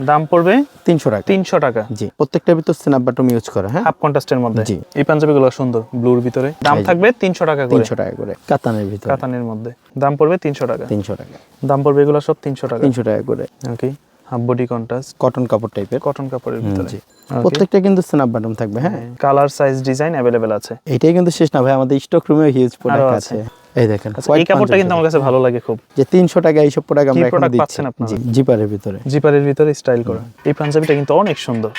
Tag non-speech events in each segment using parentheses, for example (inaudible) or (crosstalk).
দাম পড়বে তিনশো টাকা। তিনশো টাকা। জি। প্রত্যেকটা ভিতর স্ন্যাপ বাটম ইউজ করা হ্যাঁ? হাফ কন্ট্রাস্টের মধ্যে। জি। এই পাঞ্জাবিগুলো সুন্দর ব্লুর ভিতরে। দাম থাকবে তিনশো টাকা করে। তিনশো টাকা করে। কাতানের ভিতরে। কাতানের মধ্যে। দাম পড়বে তিনশো টাকা। তিনশো টাকা। দাম পড়বে এগুলো সব তিনশো টাকা। তিনশো টাকা করে। Okay half body contrast. Cotton কাপড় টাইপের কটন কাপড়ের ভিতরে। প্রত্যেকটা কিন্তু স্ন্যাপ বাটন থাকবে হ্যাঁ? কালার সাইজ ডিজাইন অ্যাভেলেবেল আছে। এটাই কিন্তু শেষ না ভাই আমাদের স্টক রুমে হিউজ প্রোডাক্ট আছে। এই দেখেন আচ্ছা, এই কাপড়টা কিন্তু আমার কাছে ভালো লাগে খুব। যে তিনশো টাকা এইসব প্রোডাক্ট আমরা এখন দিচ্ছি। জিপারের ভিতরে। জিপারের ভিতরে স্টাইল করা। এই পাঞ্জাবিটা কিন্তু অনেক সুন্দর।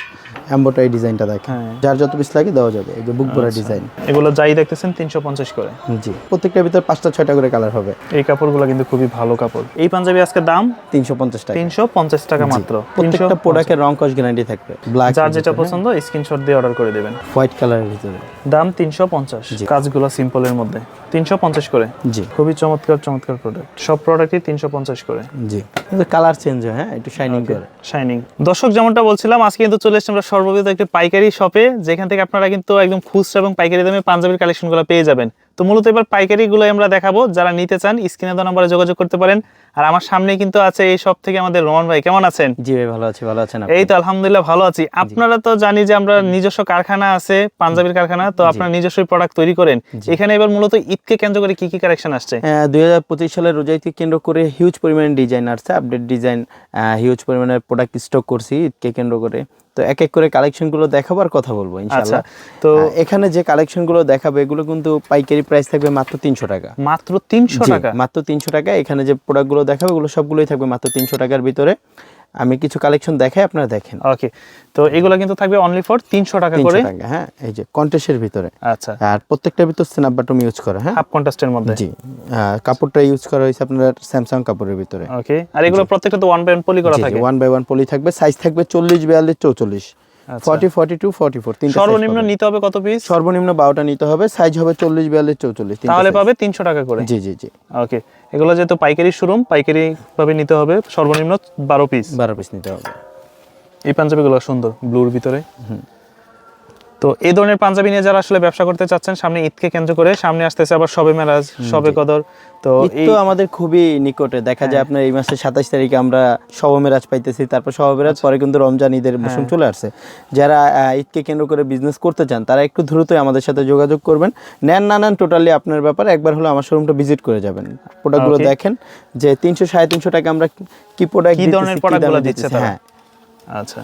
এম্বোটারি ডিজাইনটা দেখেন। হ্যাঁ। যার যত পিস লাগে দেওয়া যাবে। এই যে বুক ভরা ডিজাইন। এগুলো যাই দেখতেছেন তিনশো পঞ্চাশ করে। জি। প্রত্যেকটার ভিতর পাঁচটা ছয়টা করে কালার হবে। এই কাপড়গুলো কিন্তু খুবই ভালো কাপড়। এই পাঞ্জাবি আজকে দাম? তিনশো পঞ্চাশ টাকা। তিনশো পঞ্চাশ টাকা মাত্র। প্রত্যেকটা প্রোডাক্টের রং কস গ্যারান্টি থাকবে। ব্ল্যাক যার যেটা পছন্দ স্ক্রিনশট দিয়ে অর্ডার করে দেবেন। হোয়াইট কালারের ভিতরে। দাম তিনশো পঞ্চাশ। কাজগুলো সিম্পলের মধ্যে। তিনশো পঞ্চাশ করে। জি। খুবই চমৎকার চমৎকার প্রোডাক্ট সব প্রোডাক্টই তিনশো পঞ্চাশ করে। জি। কিন্তু কালার চেঞ্জ হয় হ্যাঁ? একটু শাইনিং করে। শাইনিং দর্শক যেমনটা বলছিলাম আজকে কিন্তু চলে এসেছি আমরা সর্ববিধ একটি পাইকারি শপে যেখান থেকে আপনারা কিন্তু একদম খুচরা এবং পাইকারি দামে পাঞ্জাবির কালেকশনগুলো পেয়ে যাবেন। তো মূলত এবার পাইকারিগুলো আমরা দেখাবো। যারা নিতে চান স্ক্রিনে দেওয়া নাম্বারে যোগাযোগ করতে পারেন। আর আমার সামনে কিন্তু আছে এই সব থেকে আমাদের রোমান ভাই। কেমন আছেন? জি ভাই ভালো আছি ভালো আছেন এই তো আলহামদুলিল্লাহ ভালো আছি। আপনারা তো জানি যে আমরা নিজস্ব কারখানা আছে পাঞ্জাবির কারখানা তো আপনারা নিজস্ব প্রোডাক্ট তৈরি করেন। এখানে এবার মূলত ঈদকে কেন্দ্র করে কি কি কালেকশন আসছে? দুই হাজার পঁচিশ সালের রোজাইকে কেন্দ্র করে হিউজ পরিমাণে ডিজাইন আসছে আপডেট ডিজাইন হিউজ পরিমাণের প্রোডাক্ট স্টক করছি ঈদকে কেন্দ্র করে। তো এক এক করে কালেকশনগুলো দেখাবো আর কথা বলব আচ্ছা। ইনশাআল্লাহ। তো এখানে যে কালেকশনগুলো দেখাবো এগুলো কিন্তু পাইকারি প্রাইস থাকবে মাত্র তিনশো টাকা। মাত্র তিনশো টাকা? মাত্র তিনশো টাকা। এখানে যে প্রোডাক্টগুলো দেখাবো এগুলো সবগুলোই থাকবে মাত্র তিনশো টাকার ভিতরে। আমি কিছু কালেকশন দেখাই আপনারা দেখেন। ওকে তো এগুলো কিন্তু থাকবে অনলি ফর তিনশো টাকা তিনশো করে। টাকা হ্যাঁ এই যে কন্টেস্টের ভিতরে। আচ্ছা। আর প্রত্যেকটা ভিতর স্ন্যাপ বাটন ইউজ করা হ্যাঁ? হাফ কন্টেস্টের মধ্যে। জি কাপড়টা ইউজ করা হয়েছে আপনার স্যামসাং কাপড়ের ভিতরে। ওকে আর এগুলো প্রত্যেকটা তো ওয়ান বাই ওয়ান পলি করা থাকে। ওয়ান বাই ওয়ান পলি থাকবে সাইজ থাকবে চল্লিশ বিয়াল্লিশ চৌচল্লিশ। আচ্ছা। Forty forty two forty four তিনটা সর্বনিম্ন নিতে হবে কত পিস সর্বনিম্ন বারোটা নিতে হবে সাইজ হবে চল্লিশ বিয়াল্লিশ চৌচল্লিশ তিনটা তাহলে পাবে তিনশো টাকা করে। জি জি জি। ওকে এগুলো যেহেতু পাইকারি শোরুম পাইকারি ভাবে নিতে হবে সর্বনিম্ন বারো পিস বারো পিস নিতে হবে। এই পাঞ্জাবিগুলো সুন্দর ব্লুর ভিতরে। তো এই ধরনের পাঞ্জাবি নিয়ে যারা আসলে ব্যবসা করতে চাচ্ছেন সামনে ঈদকে কেন্দ্র করে সামনে আসতেছে আবার সবে মেরাজ সবে কদর। তো এই তো আমাদের খুবই নিকটে। দেখা যায় আপনার এই মাসের সাতাশ তারিখে আমরা সবমেরাজ পাইতেছি তারপর সবমেরাজ পরে কিন্তু রমজান ঈদের মৌসুম চলে আসছে। যারা ঈদকে কেন্দ্র করে বিজনেস করতে চান তারা একটু দ্রুতই আমাদের সাথে যোগাযোগ করবেন। নেন না নেন টোটালি আপনার ব্যাপার একবার হলো আমার শোরুমটা ভিজিট করে যাবেন। প্রোডাক্টগুলো. দেখেন যে তিনশো সাড়ে তিনশো টাকা আমরা কি প্রোডাক্ট কি ধরনের প্রোডাক্টগুলো দিচ্ছে হ্যাঁ। আচ্ছা।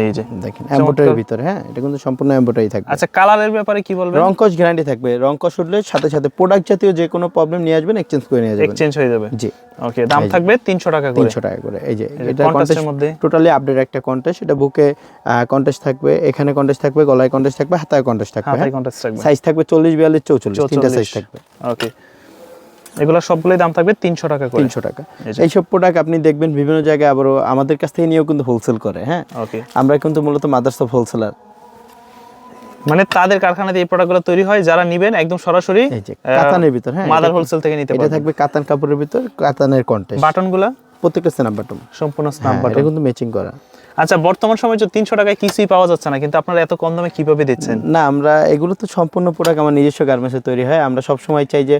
এই যে দেখেন এম্বোটারির ভিতরে হ্যাঁ এটা কিন্তু সম্পূর্ণ এম্বোটারি থাকবে। আচ্ছা কালারের ব্যাপারে কি বলবেন? রংকশ গ্যারান্টি থাকবে। রংকশ উঠলে সাথে সাথে প্রোডাক্ট জাতীয় যে কোনো প্রবলেম নিয়ে আসবেন এক্সচেঞ্জ করে নিয়ে যাবেন। এক্সচেঞ্জ হয়ে যাবে? জি। ওকে দাম থাকবে তিনশো টাকা করে। তিনশো টাকা করে। এই যে এটা contrast এর কন্টেস্ট মধ্যে? টোটালি আপডেট একটা কন্টেস্ট এটা বুকে কন্টেস্ট থাকবে এখানে কন্টেস্ট থাকবে গলায় কন্টেস্ট থাকবে হাতায় কন্টেস্ট থাকবে হাতায় কন্টাস্ট থাকবে। সাইজ থাকবে চল্লিশ বিয়াল্লিশ চৌচল্লিশ তিনটা সাইজ থাকবে। ওকে এগুলো সবগুলোই দাম থাকবে তিনশো টাকা করে। তিনশো টাকা। এইসব প্রোডাক্ট আপনি দেখবেন বিভিন্ন জায়গায় আবারও আমাদের কাছ থেকে নিয়েও কিন্তু হোলসেল করে হ্যাঁ? ওকে আমরা কিন্তু মূলত মাদার্স অফ হোলসেলার মানে তাদের কারখানাতে এই প্রোডাক্টগুলো তৈরি হয় যারা নিবেন একদম সরাসরি কাতানের ভিতর হ্যাঁ? মাদার হোলসেল থেকে নিতে এটা থাকবে কাতান কাপড়ের ভিতর কাতানের কন্টেস্ট বাটনগুলো প্রত্যেকটা স্ন্যাপ বাটন সম্পূর্ণ স্ন্যাপ বাটন এটা কিন্তু ম্যাচিং করা। আচ্ছা বর্তমান সময় যে তিনশো টাকায় কিছুই পাওয়া যাচ্ছে না কিন্তু আপনারা এত কম দামে কীভাবে দিচ্ছেন? না আমরা এগুলো তো সম্পূর্ণ প্রোডাক্ট আমার নিজস্ব গার্মেন্টসে তৈরি হয়। আমরা সবসময় চাই যে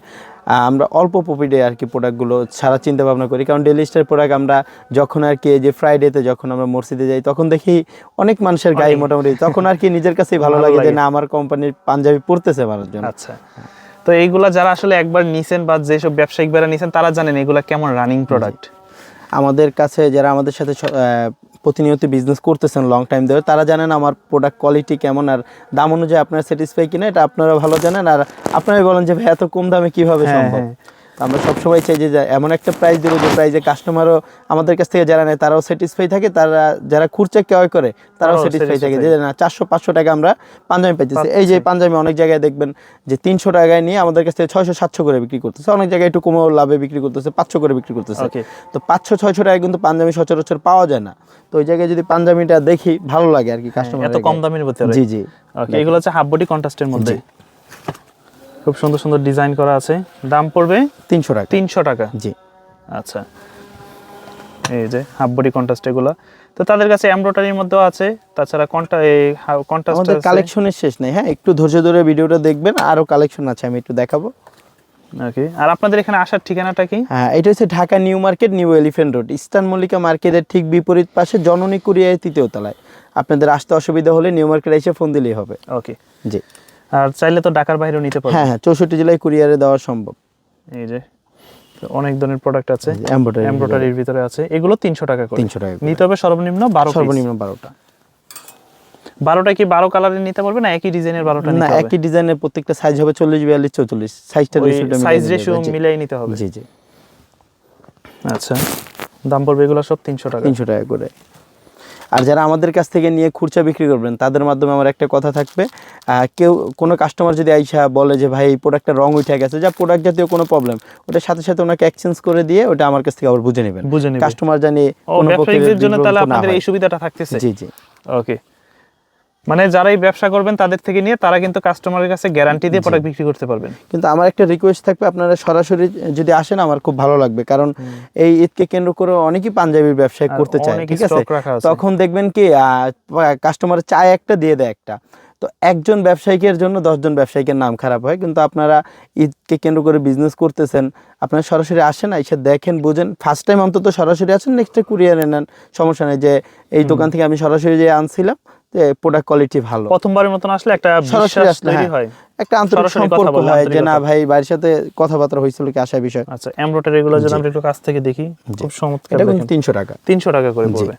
আমরা অল্প প্রফিটে আর কি প্রোডাক্টগুলো ছাড়া চিন্তা ভাবনা করি। কারণ ডেলি স্টার প্রোডাক্ট আমরা যখন আর কি যে ফ্রাইডেতে যখন আমরা মসজিদে যাই তখন দেখি অনেক মানুষের গায়ে মোটামুটি তখন আর কি নিজের কাছেই ভালো লাগে যে না আমার কোম্পানির পাঞ্জাবি পড়তেছে মানুষজন। আচ্ছা। তো এইগুলা যারা আসলে একবার নিছেন বা যেসব ব্যবসায়িক বেড়া নিছেন তারা জানেন এগুলা কেমন রানিং প্রোডাক্ট আমাদের কাছে যারা আমাদের সাথে প্রতিনিয়ত বিজনেস করতেছেন লং টাইম ধরে তারা জানেন আমার প্রোডাক্ট কোয়ালিটি কেমন আর দাম অনুযায়ী আপনারা স্যাটিসফাই কিনা এটা আপনারা ভালো জানেন আর আপনারাই বলেন যে ভাই এত কম দামে কীভাবে হ্যাঁ, সম্ভব হ্যাঁ। আমরা সবসময় চাই যে এমন একটা প্রাইস দেবো যে প্রাইজে কাস্টমারও আমাদের কাছ থেকে যারা নেয় তারাও স্যাটিসফাই থাকে তারা যারা খুরচা ক্রয় করে তারাও স্যাটিসফাই থাকে। যে না চারশো পাঁচশো টাকা আমরা পাঞ্জাবি পাইতেছি। এই যে পাঞ্জাবি অনেক জায়গায় দেখবেন যে তিনশো টাকায় নিয়ে আমাদের কাছ থেকে ছয়শো সাতশো করে বিক্রি করতেছে। অনেক জায়গায় একটু কমে লাভে বিক্রি করতেছে পাঁচশো করে বিক্রি করতেছে। তো পাঁচশো ছয়শো টাকায় কিন্তু পাঞ্জাবি সচরাচর পাওয়া যায় না। তো ওই জায়গায় যদি পাঞ্জাবিটা দেখি ভালো লাগে আর কি কাস্টমার এত কম দামের ভিতরে। জি জি। এগুলো হচ্ছে হাফ বডি কন্ট্রাস্টের মধ্যে। খুব সুন্দর সুন্দর ডিজাইন করা আছে। দাম পড়বে তিনশো টাকা। তিনশো টাকা? জি। আচ্ছা। এই যে হাফ বডি কন্ট্রাস্ট এগুলো। তো তাদের কাছে এমব্রয়ডারির মধ্যেও আছে তাছাড়া কন্টা এই কন্ট্রাস্ট আমাদের কালেকশনের শেষ নেই। হ্যাঁ একটু ধৈর্য ধরে ভিডিওটা দেখবেন আরও কালেকশন আছে আমি একটু দেখাবো। ওকে আর আপনাদের এখানে আসার ঠিকানাটা কি? হ্যাঁ এটা হচ্ছে Dhaka new market new elephant road. Eastern Mallika মার্কেটের ঠিক বিপরীত পাশে জননী কুরিয়ার তৃতীয় তলায়। আপনাদের আসতে অসুবিধা হলে নিউ মার্কেট এসে ফোন দিলেই হবে। ওকে জি। আর চাইলে তো ঢাকার বাইরেও নিতে পারবেন হ্যাঁ হ্যাঁ চৌষট্টি জেলায় কুরিয়ারে দেওয়া সম্ভব। এই যে অনেক ধরনের প্রোডাক্ট আছে। এমব্রয়ডারি এমব্রয়ডারির ভিতরে। আছে। এগুলো তিনশো টাকা করে। তিনশো টাকা নিতে হবে সর্বনিম্ন বারো সর্বনিম্ন বারোটা। বারোটা কি বারো কালারের নিতে পারবে না একই ডিজাইনের বারোটা না নিতে হবে? একই ডিজাইনের প্রত্যেকটা সাইজ হবে চল্লিশ বিয়াল্লিশ চৌচল্লিশ। সাইজটা সাইজ রেশিও মিলাই নিতে হবে। জি জি। আচ্ছা দাম পড়বে এগুলো সব তিনশো টাকা। তিনশো টাকা করে। আর যারা আমাদের কাছ থেকে নিয়ে খুচরা বিক্রি করবেন তাদের মাধ্যমে আমার একটা কথা থাকবে কেউ কোনো কাস্টমার যদি আইসা বলে যে ভাই এই প্রোডাক্টটা রং উঠে গেছে যা প্রোডাক্ট জাতীয় কোনো প্রবলেম ওটার সাথে সাথে ওনাকে এক্সচেঞ্জ করে দিয়ে ওটা আমার কাছ থেকে আবার বুঝে নেবেন। বুঝে নেবেন কাস্টমার জানি কোনো জন্য তাহলে আপনাদের এই সুবিধাটা থাকতেছে? জি জি। ওকে মানে যারাই ব্যবসা করবেন তাদের থেকে নিয়ে তারা কিন্তু কাস্টমারের কাছে গ্যারান্টি দিয়ে প্রোডাক্ট বিক্রি করতে পারবেন। কিন্তু আমার একটা রিকোয়েস্ট থাকবে আপনারা সরাসরি যদি আসেন আমার খুব ভালো লাগবে। কারণ এই ঈদকে কেন্দ্র করে অনেকেই পাঞ্জাবির ব্যবসায় করতে চায় ঠিক আছে। তখন দেখবেন কি কাস্টমার চায় একটা দিয়ে দেয় একটা। তো একজন ব্যবসায়িকের জন্য দশজন ব্যবসায়িকের নাম খারাপ হয়। কিন্তু আপনারা ঈদকে কেন্দ্র করে বিজনেস করতেছেন আপনারা সরাসরি আসেন এসে দেখেন বুঝেন। ফার্স্ট টাইম অন্তত সরাসরি আসেন নেক্সট কুরিয়ারে নেন। সমস্যা নেই যে এই দোকান থেকে আমি সরাসরি যে আনছিলাম প্রোডাক্ট কোয়ালিটি ভালো। প্রথমবারের মতন আসলে একটা সরাসরি তৈরি হ্যাঁ। হয়। একটা আন্তরিক সম্পর্ক হয় যে না ভাই বাড়ির সাথে কথাবার্তা হয়েছিল কি আসা বিষয়? আচ্ছা এমব্রয়ডারি এগুলো যদি আমরা একটু কাছ থেকে দেখি খুব চমৎকার এটা কিন্তু তিনশো টাকা। তিনশো টাকা করে পড়বে।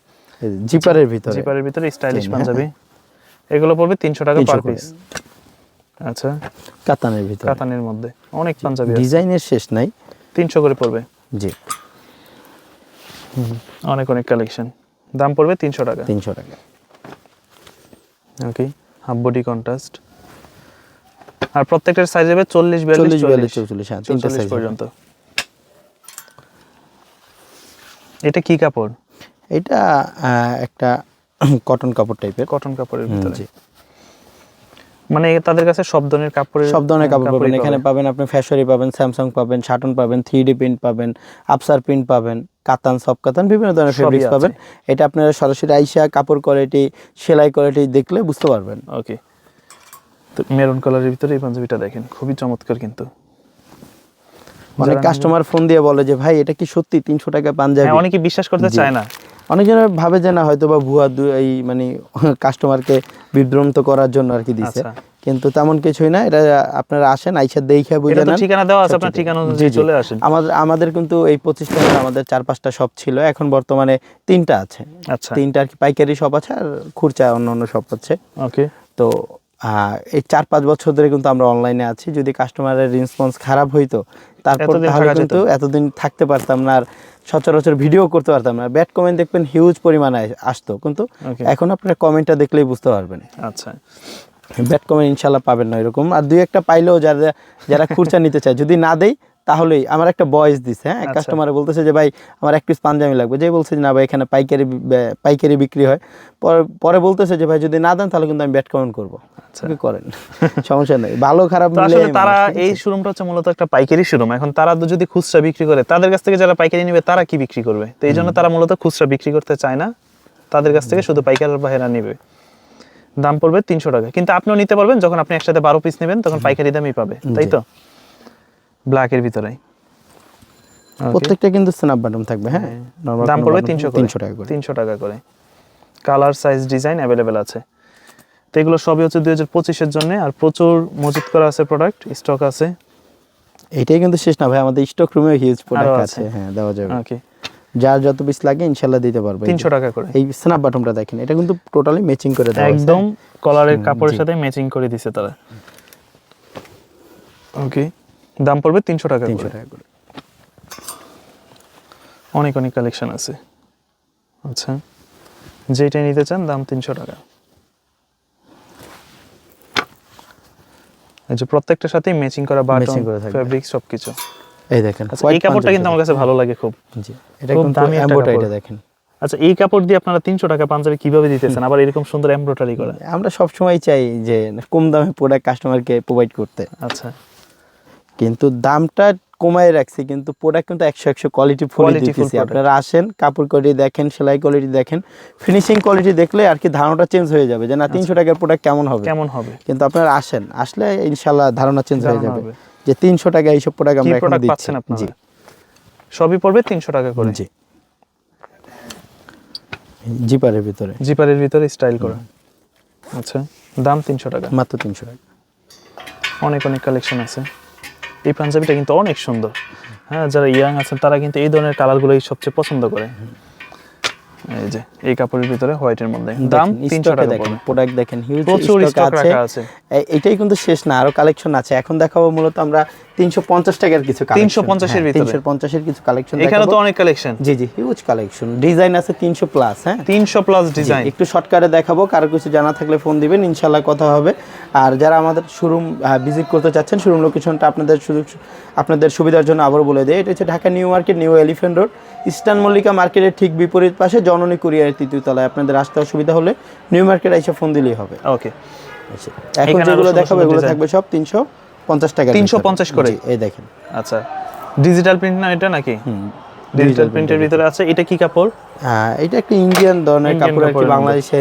জিপারের ভিতরে। জিপারের ভিতরে স্টাইলিশ পাঞ্জাবি। এগুলো পড়বে তিনশো টাকা পার পিস আচ্ছা। কাতানের ভিতরে। কাতানের মধ্যে। অনেক পাঞ্জাবি ডিজাইনের শেষ নাই। তিনশো করে পড়বে। জি। অনেক অনেক কালেকশন দাম পড়বে তিনশো টাকা। তিনশো টাকা। ওকে হাফ বডি কন্ট্রাস্ট আর প্রত্যেকটার সাইজ হবে চল্লিশ বিয়াল্লিশ চল্লিশ চল্লিশ। হ্যাঁ তিনটা সাইজ পর্যন্ত। এটা কি কাপড়? এটা আহ, একটা (clears throat) কটন কাপড় টাইপের কটন কাপড়ের ভিতরে। মানে তাদের কাছে সব ধরনের কাপড়ের সব ধরনের কাপড় পাবেন এখানে পাবেন আপনি ফ্যাশরি পাবেন স্যামসাং পাবেন শাটন পাবেন থ্রি ডি প্রিন্ট পাবেন আফসার প্রিন্ট পাবেন কাতান সব কাতান বিভিন্ন ধরনের ফেব্রিক্স পাবেন। এটা আপনারা সরাসরি আইসা কাপড় কোয়ালিটি সেলাই কোয়ালিটি দেখলে বুঝতে পারবেন। ওকে তো মেরুন কালারের ভিতরে এই পাঞ্জাবিটা দেখেন খুবই চমৎকার কিন্তু। অনেক কাস্টমার ফোন দিয়ে বলে যে ভাই এটা কি সত্যি তিনশো টাকা পাঞ্জাবি? হ্যাঁ অনেকে বিশ্বাস করতে চায় না। অনেকজন ভাবে যে না হয়তো বা ভুয়া এই মানে কাস্টমারকে বিভ্রান্ত করার জন্য আর কি দিছে। আচ্ছা। কিন্তু তেমন কিছুই না এটা আপনারা আসেন আইসা দেখে বুঝে নেন। ঠিকানা দেওয়া আছে আপনার ঠিকানা অনুযায়ী চলে আসেন। আমাদের আমাদের কিন্তু এই প্রতিষ্ঠানে আমাদের চার পাঁচটা শপ ছিল। এখন বর্তমানে তিনটা আছে। আচ্ছা। তিনটা আর কি পাইকারি শপ আছে আর খুরচা অন্য অন্য শপ আছে ওকে। তো আহ, এই চার পাঁচ বছর ধরে কিন্তু আমরা অনলাইনে আছি। যদি কাস্টমারের রেসপন্স খারাপ হইতো তারপর এতদিন তাহলে কিন্তু এতদিন থাকতে পারতাম না আর সচরাচর ভিডিও করতে পারতাম না। ব্যাড কমেন্ট দেখবেন হিউজ পরিমাণে আসতো। কিন্তু এখন আপনার কমেন্টটা দেখলেই বুঝতে পারবেন। আচ্ছা। ব্যাড কমেন্ট ইনশাল্লাহ পাবেন না এরকম। আর দুই একটা পাইলেও যারা যারা খুরচা নিতে চায় যদি না দেই তাহলেই আমার একটা বয়েস দিছে হ্যাঁ? আচ্ছা। কাস্টমার বলতেছে যে ভাই আমার এক পিস পাঞ্জাবি লাগবে। যে বলছে না ভাই এখানে পাইকারি পাইকারি বিক্রি হয়। পরে পরে বলতেছে যে ভাই যদি না দেন তাহলে কিন্তু আমি ব্যাড কমেন্ট করব। করেন? সমস্যা নেই। ভালো খারাপ আসলে তারা এই শোরুমটা হচ্ছে মূলত একটা পাইকারি শোরুম এখন তারা যদি খুচরা বিক্রি করে তাদের কাছ থেকে যারা পাইকারি নেবে তারা কি বিক্রি করবে? তো এই জন্য তারা মূলত খুচরা বিক্রি করতে চায় না। তাদের কাছ থেকে শুধু পাইকারের বাহেরা নেবে। দাম পড়বে তিনশো টাকা। কিন্তু আপনিও নিতে পারবেন যখন আপনি একসাথে বারো পিস নেবেন তখন পাইকারি দামই পাবে। তাই তো? ব্ল্যাকের ভিতরে প্রত্যেকটা কিন্তু স্ন্যাপ বাটন থাকবে হ্যাঁ? normal দাম পড়বে তিনশো তিনশো টাকা করে। তিনশো টাকা করে। কালার সাইজ ডিজাইন অ্যাভেলেবেল আছে। তো এগুলো সবই হচ্ছে দুই হাজার পঁচিশের জন্য আর প্রচুর মজুত করা আছে প্রোডাক্ট স্টক আছে। এটাই কিন্তু শেষ না ভাই আমাদের স্টক রুমে হিউজ প্রোডাক্ট আছে। হ্যাঁ দেওয়া যাবে। ওকে যার যত পিস লাগে ইনশাল্লাহ দিতে পারবে। এই যে। তিনশো টাকা করে। এই স্ন্যাপ বাটনটা দেখেন এটা কিন্তু টোটালি ম্যাচিং করে দেওয়া। একদম কলারের কাপড়ের সাথে ম্যাচিং করে দিছে তারা। ওকে দাম পড়বে তিনশো টাকা তিনশো টাকা করে। অনেক অনেক কালেকশন আছে। আচ্ছা যেটা নিতে চান দাম তিনশো টাকা। এই যে প্রত্যেকটার সাথে ম্যাচিং করা বাটন। ফেব্রিক সবকিছু। এই দেখেন আচ্ছা এই কাপড়টা কিন্তু আমার কাছে ভালো লাগে খুব। জি এটা খুব দামি এমব্রয়ডারিটা দেখেন। আচ্ছা এই কাপড় দিয়ে আপনারা তিনশো টাকা পাঞ্জাবি কীভাবে দিতেছেন? আবার এরকম সুন্দর এমব্রয়ডারি করা। আমরা সব সময় চাই যে কম দামে প্রোডাক্ট কাস্টমারকে প্রোভাইড করতে। আচ্ছা। কিন্তু দামটা কমায় রাখছি কিন্তু প্রোডাক্ট কিন্তু একশো একশো কোয়ালিটি ফুল দিতেছি। আপনারা আসেন কাপড় কোয়ালিটি দেখেন সেলাই কোয়ালিটি দেখেন ফিনিশিং কোয়ালিটি দেখলে আর কি ধারণাটা চেঞ্জ হয়ে যাবে যে না তিনশো টাকার প্রোডাক্ট কেমন হবে? কেমন হবে? কিন্তু আপনারা আসেন আসলে ইনশাল্লাহ ধারণা চেঞ্জ হয়ে যাবে যে তিনশো টাকা এইসব প্রোডাক্ট আমরা এখন দিচ্ছি। জি। সবই পড়বে তিনশো টাকা করে? জি। জিপারের ভিতরে। জিপারের ভিতরে স্টাইল করা? আচ্ছা দাম তিনশো টাকা। মাত্র তিনশো টাকা। অনেক অনেক কালেকশন আছে। এই পাঞ্জাবিটা কিন্তু অনেক সুন্দর। হ্যাঁ যারা ইয়াং আছেন তারা কিন্তু এই ধরনের কালারগুলোই সবচেয়ে পছন্দ করে। এই যে এই কাপড়ের ভিতরে হোয়াইটের মধ্যে। দাম দেখেন, তিনশো stock এ টাকা দেখেন প্রোডাক্ট দেখেন হিউজ স্টক আছে। এটাই কিন্তু শেষ না আরও কালেকশন আছে। এখন দেখাবো মূলত আমরা তিনশো পঞ্চাশ টাকার কিছু 350 এর ভিতরে। তিনশো পঞ্চাশের কিছু কালেকশন এখানে তো অনেক কালেকশন জি জি হিউজ কালেকশন ডিজাইন আছে তিনশো প্লাস হ্যাঁ। তিনশো প্লাস ডিজাইন একটু শর্টকাটে দেখাবো কারও কিছু জানা থাকলে ফোন দিবেন ইনশাল্লাহ কথা হবে। আর যারা আমাদের শোরুম ভিজিট করতে চাচ্ছেন শোরুম লোকেশনটা আপনাদের সুযোগ আপনাদের সুবিধার জন্য আবার বলে দেয় এটা হচ্ছে Dhaka new market new elephant road. Eastern Mallika মার্কেটের ঠিক বিপরীত পাশে জননী কুরিয়ার তৃতীয় তলায়। আপনাদের আসতে অসুবিধা হলে নিউ মার্কেট এসে ফোন দিলেই হবে। ওকে আচ্ছা, এখন যেগুলো দেখাবো এগুলো থাকবে সব তিনশো। পঞ্চাশ টাকা 350 করে? এই দেখেন। আচ্ছা। ডিজিটাল প্রিন্ট না এটা নাকি? ডিজিটাল প্রিন্টের ভিতরে আছে। এটা কি কাপড়? হ্যাঁ এটা একটা ইন্ডিয়ান ধরনের কাপড় আর কি বাংলাদেশে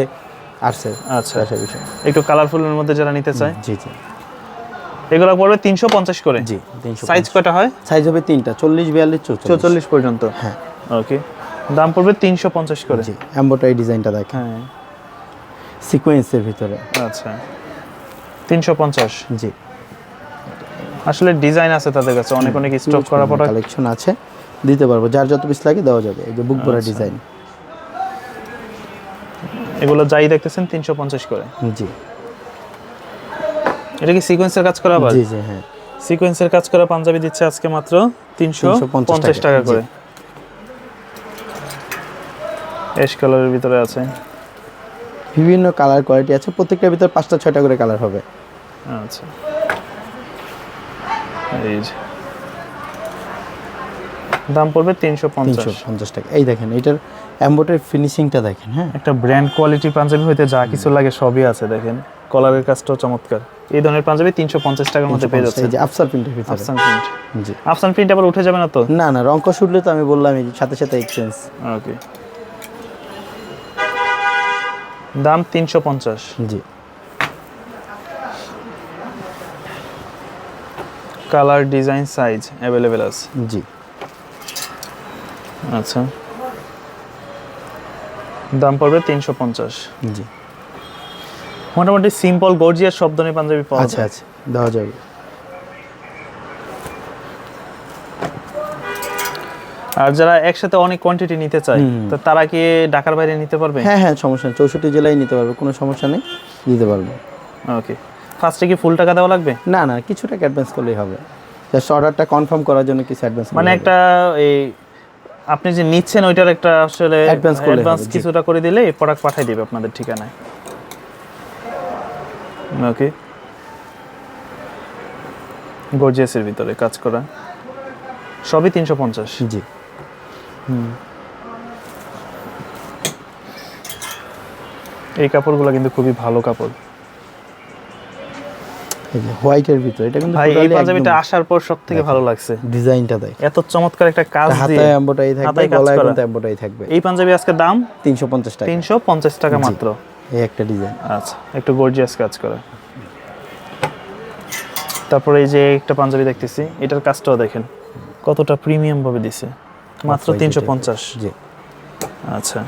আসছে আচ্ছা। আসা বিষয়। একটু কালারফুলের মধ্যে যারা নিতে চায়। জি জি। এগুলো পড়বে তিনশো পঞ্চাশ করে? জি সাইজ কয়টা হয়? সাইজ হবে তিনটা চল্লিশ বিয়াল্লিশ চৌচল্লিশ। পর্যন্ত? হ্যাঁ। ওকে দাম পড়বে তিনশো পঞ্চাশ করে। জি এম্বোটারি ডিজাইনটা দেখেন। হ্যাঁ। সিকোয়েন্সের ভিতরে। আচ্ছা। তিনশো পঞ্চাশ। জি। আসলে ডিজাইন আছে তাদের কাছে অনেক অনেক স্টক করা পড়া কালেকশন আছে। দিতে পারব যার যত পিস লাগে দেওয়া যাবে। এই যে বুক ভরা আচ্ছা। ডিজাইন এগুলো যাই দেখতেছেন তিনশো পঞ্চাশ করে। জি। এটা কি সিকোয়েন্সের কাজ করা আবার? জি জি হ্যাঁ। সিকোয়েন্সের কাজ করা পাঞ্জাবি দিচ্ছে আজকে মাত্র তিনশো 350 পঞ্চাশ টাকা, টাকা করে। এস কালারের ভিতরে আছে। বিভিন্ন কালার কোয়ালিটি আছে প্রত্যেকটার ভিতরে পাঁচটা ছয়টা করে কালার হবে। আচ্ছা। এই যে। দাম পড়বে তিনশো পঞ্চাশ। পঞ্চাশ টাকা। এই দেখেন এটার এম্বোটারি ফিনিশিংটা দেখেন হ্যাঁ? একটা ব্র্যান্ড কোয়ালিটি পাঞ্জাবি হইতে যা কিছু লাগে সবই আছে দেখেন। কলারের কাজটাও চমৎকার। এই ধরনের পাঞ্জাবি তিনশো পঞ্চাশ টাকার মধ্যে পেয়ে যাচ্ছে যে আফসার প্রিন্টের ভিতরে। আফসান প্রিন্ট জি। আফসান প্রিন্ট আবার উঠে যাবে না তো? না না রং কষ উঠলে তো আমি বললাম সাথে সাথে এক্সচেঞ্জ ওকে দাম তিনশো পঞ্চাশ। জি। কালার ডিজাইন সাইজ অ্যাভেলেবেল আছে? জি। আচ্ছা। দাম পড়বে তিনশো পঞ্চাশ। জি। মোটামুটি সিম্পল গর্জিয়াস সব ধরনের পাঞ্জাবি পাওয়া আচ্ছা আচ্ছা দেওয়া যাবে। আর যারা একসাথে অনেক কোয়ান্টিটি নিতে চায় তো তারা কি ঢাকার বাইরে নিতে পারবে? হ্যাঁ হ্যাঁ সমস্যা নেই। চৌষট্টি জেলায় নিতে পারবে কোনো সমস্যা নেই দিতে পারবে। ওকে ফার্স্টে কি ফুল টাকা দেওয়া লাগবে? না না কিছু টাকা অ্যাডভান্স করলেই হবে। জাস্ট অর্ডারটা কনফার্ম করার জন্য কিছু অ্যাডভান্স মানে একটা এই আপনি যে নিচ্ছেন ওইটার একটা আসলে করলে অ্যাডভান্স কিছুটা করে দিলে এই প্রোডাক্ট পাঠিয়ে দিবে আপনাদের ঠিকানায়। ওকে গর্জিয়াসের ভিতরে কাজ করা। সবই তিনশো পঞ্চাশ। জি। এই কাপড়গুলো কিন্তু খুবই ভালো কাপড়। এই যে হোয়াইটের ভিতরে এটা কিন্তু ভাই এই পাঞ্জাবিটা আসার পর ভালো লাগছে। ডিজাইনটা দেয় এত চমৎকার একটা কাজ দিয়ে হাতায় থাকবে গলায় কিন্তু থাকবে। এই পাঞ্জাবি আজকে দাম? তিনশো পঞ্চাশ টাকা। তিনশো পঞ্চাশ টাকা মাত্র। এই একটা ডিজাইন আচ্ছা একটু গর্জিয়াস কাজ করা। তারপরে এই যে একটা পাঞ্জাবি দেখতেছি এটার কাজটাও দেখেন কতটা প্রিমিয়াম ভাবে দিছে। মাত্র তিনশো পঞ্চাশ। জি। আচ্ছা।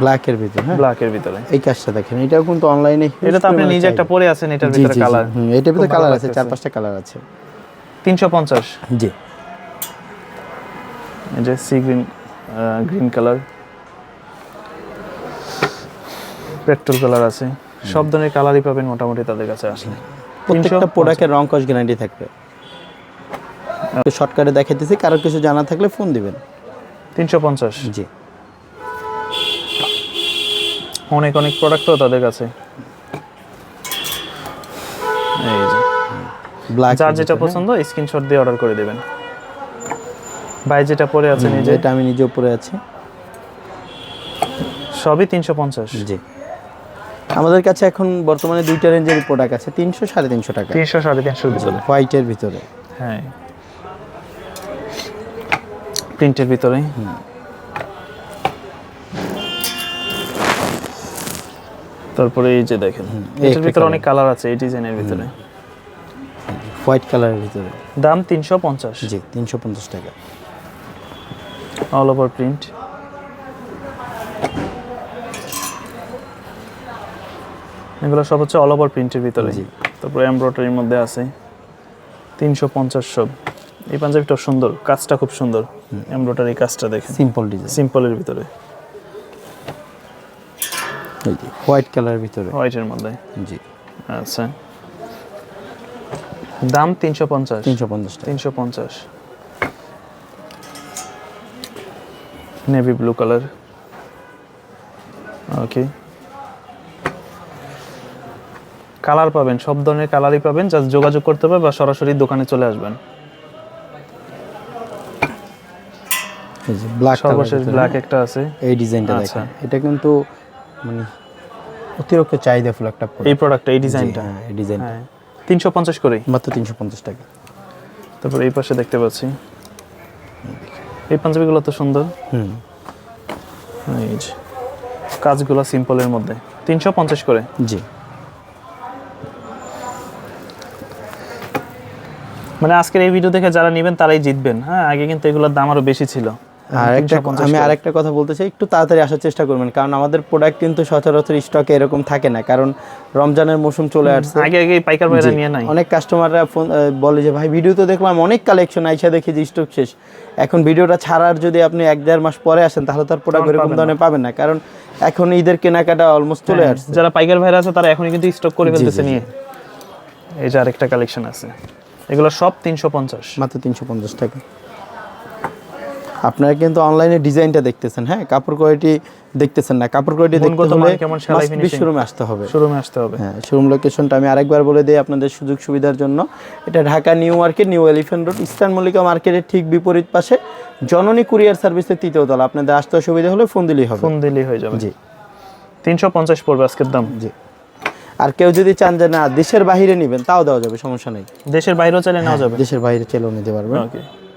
ব্ল্যাকের ভিতরে হ্যাঁ? ব্ল্যাকের ভিতরে। এই কাজটা দেখেন এটাও কিন্তু অনলাইনে এটা তো আপনি নিজে একটা পরে আছেন এটার ভিতরে কালার এটার ভিতরে কালার আছে চার পাঁচটা কালার আছে। তিনশো পঞ্চাশ? জি। এই যে sea green green colour petrol colour আছে। সব ধরনের কালারই পাবেন মোটামুটি তাদের কাছে আসলে। প্রত্যেকটা প্রোডাক্টের রং কস গ্যারান্টি থাকবে। শর্টকাটে দেখাইতেছি কারও কিছু জানা থাকলে ফোন দিবেন। তিনশো পঞ্চাশ। জি। অনেক অনেক প্রোডাক্টও তাদের কাছে। এই যে। ব্ল্যাক যার যেটা পছন্দ স্ক্রিনশট দিয়ে অর্ডার করে দেবেন। ভাই যেটা পরে আছে নিজে? এটা আমি নিজে উপরে আছি। সবই তিনশো পঞ্চাশ। জি। আমাদের কাছে এখন বর্তমানে দুইটা রেঞ্জের প্রোডাক্ট আছে তিনশো সাড়ে তিনশো টাকা। তিনশো সাড়ে তিনশোর ভিতরে। হোয়াইটের ভিতরে। হ্যাঁ। প্রিন্টের ভিতরে। তারপরে এই যে দেখেন এটার ভিতরে অনেক কালার আছে এই ডিজাইনের ভিতরে। হোয়াইট কালারের ভিতরে। দাম তিনশো পঞ্চাশ। জি তিনশো পঞ্চাশ টাকা। অল ওভার প্রিন্ট এগুলো সব হচ্ছে অল ওভার প্রিন্টের ভিতরে। জি। তারপরে এমব্রয়ডারির মধ্যে আছে। তিনশো পঞ্চাশ সব। এই পাঞ্জাবিটা সুন্দর কাজটা খুব সুন্দর। এমব্রয়ডারি কাজটা দেখেন। সিম্পল ডিজাইন সিম্পলের ভিতরে। হোয়াইট কালারের ভিতরে। হোয়াইটের মধ্যে? জি। আচ্ছা। দাম তিনশো পঞ্চাশ। তিনশো পঞ্চাশ তিনশো পঞ্চাশ। Navy blue colour okay colour পাবেন সব ধরনের কালারই পাবেন জাস্ট যোগাযোগ করতে হবে বা সরাসরি দোকানে চলে আসবেন। যে সর্বশেষ ব্ল্যাক একটা আছে। এই ডিজাইনটা আচ্ছা। দেখেন। এটা কিন্তু মানে অতিরিক্ত চাহিদা ফুল একটা এই প্রোডাক্টটা এই ডিজাইনটা হ্যাঁ এই ডিজাইন হ্যাঁ। তিনশো পঞ্চাশ করেই? মাত্র তিনশো পঞ্চাশ টাকা। তারপর এই পাশে দেখতে পাচ্ছি। এই পাঞ্জাবিগুলো তো সুন্দর। হুম। এই যে কাজগুলো সিম্পলের মধ্যে। তিনশো পঞ্চাশ করে? জি। মানে আজকের এই ভিডিও দেখে যারা নেবেন তারাই জিতবেন। হ্যাঁ আগে কিন্তু এগুলোর দাম আরও বেশি ছিল। আর একটা আমি আরেকটা কথা বলতে চাই একটু তাড়াতাড়ি আসার চেষ্টা করবেন কারণ আমাদের প্রোডাক্ট কিন্তু সচরাচর স্টকে এরকম থাকে না কারণ রমজানের মৌসুম চলে আসছে। আগে আগে পাইকার ভাইরা নিয়ে নাই। অনেক কাস্টমাররা ফোন বলে যে ভাই ভিডিও তো দেখলাম অনেক কালেকশন আইসা দেখি যে স্টক শেষ। এখন ভিডিওটা ছাড়ার যদি আপনি এক দেড় মাস পরে আসেন তাহলে তার প্রোডাক্ট এরকম ধরনের পাবেন না কারণ এখন ঈদের কেনাকাটা অলমোস্ট চলে হ্যাঁ, আসছে। যারা পাইকার ভাইরা আছে তারা এখনই কিন্তু স্টক করে ফেলতেছে। নিয়ে। এই যে আরেকটা কালেকশন আছে। এগুলো সব তিনশো পঞ্চাশ। মাত্র তিনশো পঞ্চাশ টাকা। আপনারা কিন্তু অনলাইনে ডিজাইনটা দেখতেছেন হ্যাঁ? কাপড় কোয়ালিটি দেখতেছেন না। কাপড় কোয়ালিটি দেখতে হলে শোরুমে আসতে হবে। শোরুমে আসতে হবে। হ্যাঁ শোরুম লোকেশনটা আমি আরেকবার বলে দিই আপনাদের সুযোগ সুবিধার জন্য। এটা Dhaka new market new elephant road eastern Mallika মার্কেটের ঠিক বিপরীত পাশে জননী কুরিয়ার সার্ভিসের তৃতীয় তলা। আপনাদের আসতে অসুবিধা হলে ফোন দিলেই হবে। ফোন দিলেই হয়ে যাবে। জি। তিনশো পঞ্চাশ পড়বে আজকের দাম। জি। আর কেউ যদি চান যে না দেশের বাইরে নেবেন তাও দেওয়া যাবে সমস্যা নেই। দেশের বাইরেও চাইলে নেওয়া যাবে। দেশের বাইরে চেলেও নিতে পারবেন। ওকে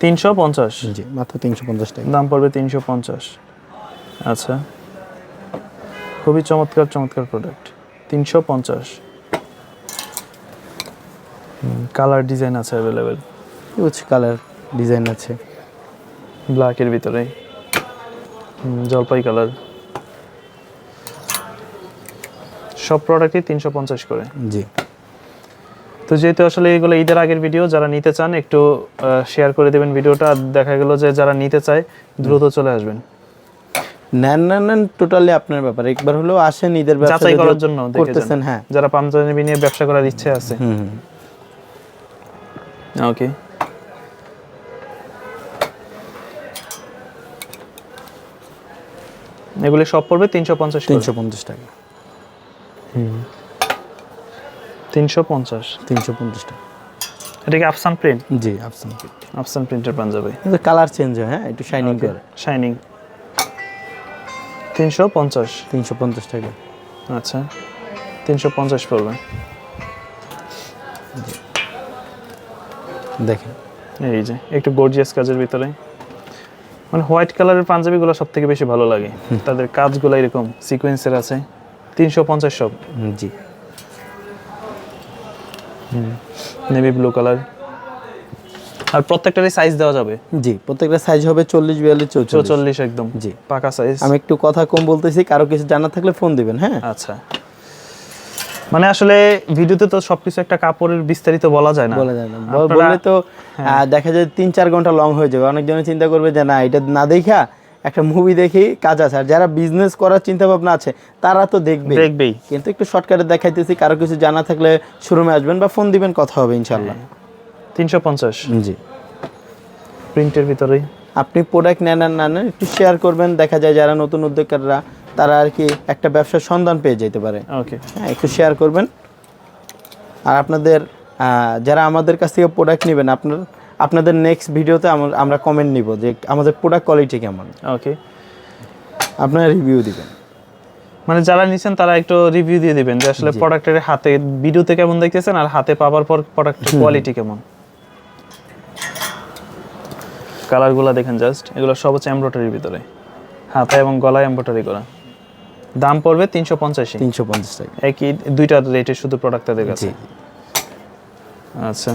তিনশো পঞ্চাশ। জি মাত্র তিনশো পঞ্চাশ টাকা। দাম পড়বে তিনশো পঞ্চাশ। আচ্ছা। খুবই চমৎকার চমৎকার প্রোডাক্ট তিনশো পঞ্চাশ। কালার ডিজাইন আছে অ্যাভেলেবেল ইউজ কালার ডিজাইন আছে। ব্ল্যাকের ভিতরে জলপাই কালার সব প্রোডাক্টই তিনশো পঞ্চাশ করে। জি। তো যেহেতু আসলে এগুলো ঈদের আগের ভিডিও যারা নিতে চান একটু শেয়ার করে দেবেন ভিডিওটা দেখা গেল যে যারা নিতে চায় দ্রুত চলে আসবেন। নেন নেন নেন টোটালি আপনার ব্যাপার। একবার হলেও আসেন ঈদের ব্যবসা যাচাই করার জন্য করতেছেন হ্যাঁ। যারা পাঞ্জাবি নিয়ে ব্যবসা করার ইচ্ছে আছে। হুম হুম। ওকে এগুলি সব পড়বে তিনশো পঞ্চাশ তিনশো পঞ্চাশ টাকা। তিনশো পঞ্চাশ। তিনশো পঞ্চাশ টাকা এটা কি আফসান প্রিন্ট জি আফসান পিট আফসান প্রিন্টের পাঞ্জাবি। কিন্তু কালার চেঞ্জ হয় হ্যাঁ? একটু শাইনিং করে। শাইনিং তিনশো পঞ্চাশ। তিনশো পঞ্চাশ টাকা। আচ্ছা তিনশো পঞ্চাশ পড়বে। দেখেন। এই যে একটু গর্জিয়াস কাজের ভিতরে। মানে হোয়াইট কালারের পাঞ্জাবিগুলো সব থেকে বেশি ভালো লাগে। তাদের কাজগুলো এরকম সিকোয়েন্সের আছে। তিনশো পঞ্চাশ সব। জি। নেভি ব্লু কালার আর প্রত্যেকটারই সাইজ দেওয়া যাবে। জি প্রত্যেকটা সাইজ হবে চল্লিশ বিয়াল্লিশ চৌচল্লিশ। একদম। জি। পাকা সাইজ আমি একটু কথা কম বলতেছি কারও কিছু জানা থাকলে ফোন দিবেন হ্যাঁ? আচ্ছা। মানে আসলে ভিডিওতে তো সবকিছু একটা কাপড়ের বিস্তারিত বলা যায় না। বলা যায় না। বললে তো আহ, দেখা যায় তিন চার ঘণ্টা লং হয়ে যাবে। অনেকজনে চিন্তা করবে যে না এটা না দেখা একটা মুভি দেখি কাজ আছে। আর যারা বিজনেস করার চিন্তা ভাবনা আছে তারা তো দেখবে দেখবেই। কিন্তু একটু শর্টকাটে দেখাইতেছি কারও কিছু জানা থাকলে শোরুমে আসবেন বা ফোন দিবেন কথা হবে ইনশাল্লাহ তিনশো পঞ্চাশ। জি। প্রিন্টের ভিতরেই আপনি প্রোডাক্ট নেন আর না নেন একটু শেয়ার করবেন। দেখা যায় যারা নতুন উদ্যোক্তারা তারা আর কি একটা ব্যবসার সন্ধান পেয়ে যেতে পারে। ওকে হ্যাঁ একটু শেয়ার করবেন। আর আপনাদের যারা আমাদের কাছ থেকে প্রোডাক্ট নেবেন আপনার আপনাদের নেক্সট ভিডিওতে আমরা- কমেন্ট নিব যে আমাদের প্রোডাক্ট কোয়ালিটি কেমন। ওকে আপনারা রিভিউ দিবেন। মানে যারা নিছেন তারা একটু রিভিউ দিয়ে দিবেন যে আসলে প্রোডাক্টের হাতে ভিডিওতে কেমন দেখতেছেন আর হাতে পাওয়ার পর প্রোডাক্টের কোয়ালিটি কেমন? কালারগুলো দেখেন জাস্ট এগুলো সব হচ্ছে এমব্রয়ডারির ভিতরে। হাতে এবং গলায় এমব্রয়ডারি করা। দাম পড়বে তিনশো পঞ্চাশি তিনশো পঞ্চাশ টাকা। একই দুইটা রেটে শুধু প্রোডাক্ট তাদের কাছে আচ্ছা।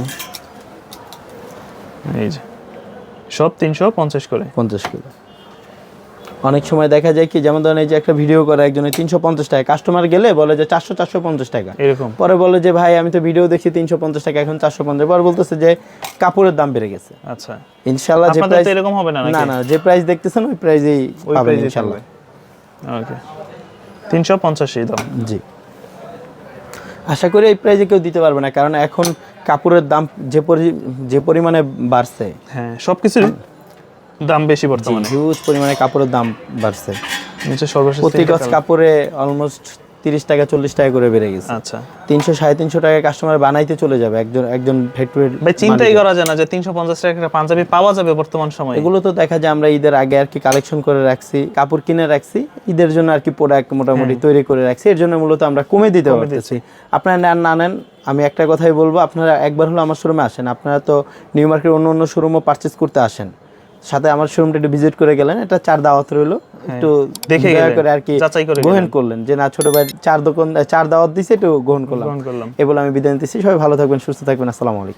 এই যে। সব তিনশো পঞ্চাশ করে। পঞ্চাশ কিলো অনেক সময় দেখা যায় কি যেমন ধরেন এই যে একটা ভিডিও করে একজনের তিনশো পঞ্চাশ টাকা কাস্টমার গেলে বলে যে চারশো চারশো পঞ্চাশ টাকা। এরকম। পরে বলে যে ভাই আমি তো ভিডিও দেখছি তিনশো পঞ্চাশ টাকা এখন চারশো পঞ্চাশ। পরে বলতেছে যে কাপড়ের দাম বেড়ে গেছে। আচ্ছা। ইনশাল্লাহ যে প্রাইস এরকম হবে না না না যে প্রাইস দেখতেছেন ওই প্রাইসেই ওই পাবেন ইনশাল্লাহ ওকে তিনশো পঞ্চাশই দাম। জি। আশা করি এই প্রাইসে কেউ দিতে পারবে না কারণ এখন কাপড়ের দাম যে পরি- যে পরিমাণে বাড়ছে। হ্যাঁ সব কিছুর দাম বেশি বর্তমানে। হিউজ পরিমাণে কাপড়ের দাম বাড়ছে। সর্বশেষ প্রতি গজ কাপড়ে অলমোস্ট তিরিশ টাকা চল্লিশ টাকা করে বেড়ে গেছে। আচ্ছা। তিনশো সাড়ে তিনশো টাকা কাস্টমার বানাইতে চলে যাবে একজন একজন ভাই চিন্তাই করা যায় না যে তিনশো পঞ্চাশ টাকা পাঞ্জাবি পাওয়া যাবে বর্তমান সময়। এগুলো তো দেখা যায় আমরা ঈদের আগে আর কি কালেকশন করে রাখছি কাপড় কিনে রাখছি ঈদের জন্য আর কি প্রোডাক্ট মোটামুটি তৈরি করে রাখছি এর জন্য মূলত আমরা কমে দিতে পারতেছি। আপনারা নেন না নেন আমি একটা কথাই বলব আপনারা একবার হলো আমার শোরুমে আসেন আপনারা তো নিউ মার্কেট অন্য অন্য শোরুমও পারচেস করতে আসেন। সাথে আমার শোরুমটা একটু ভিজিট করে গেলেন। এটা চার দাওয়াত রইল। একটু দেখে করে আর কি গ্রহণ করলেন যে না ছোট ভাই চার দোকান চার দাওয়াত দিছে একটু গ্রহণ করলাম। গ্রহণ করলাম। এ বলে আমি বিদায় দিচ্ছি সবাই ভালো থাকবেন সুস্থ থাকবেন। আসসালামু আলাইকুম।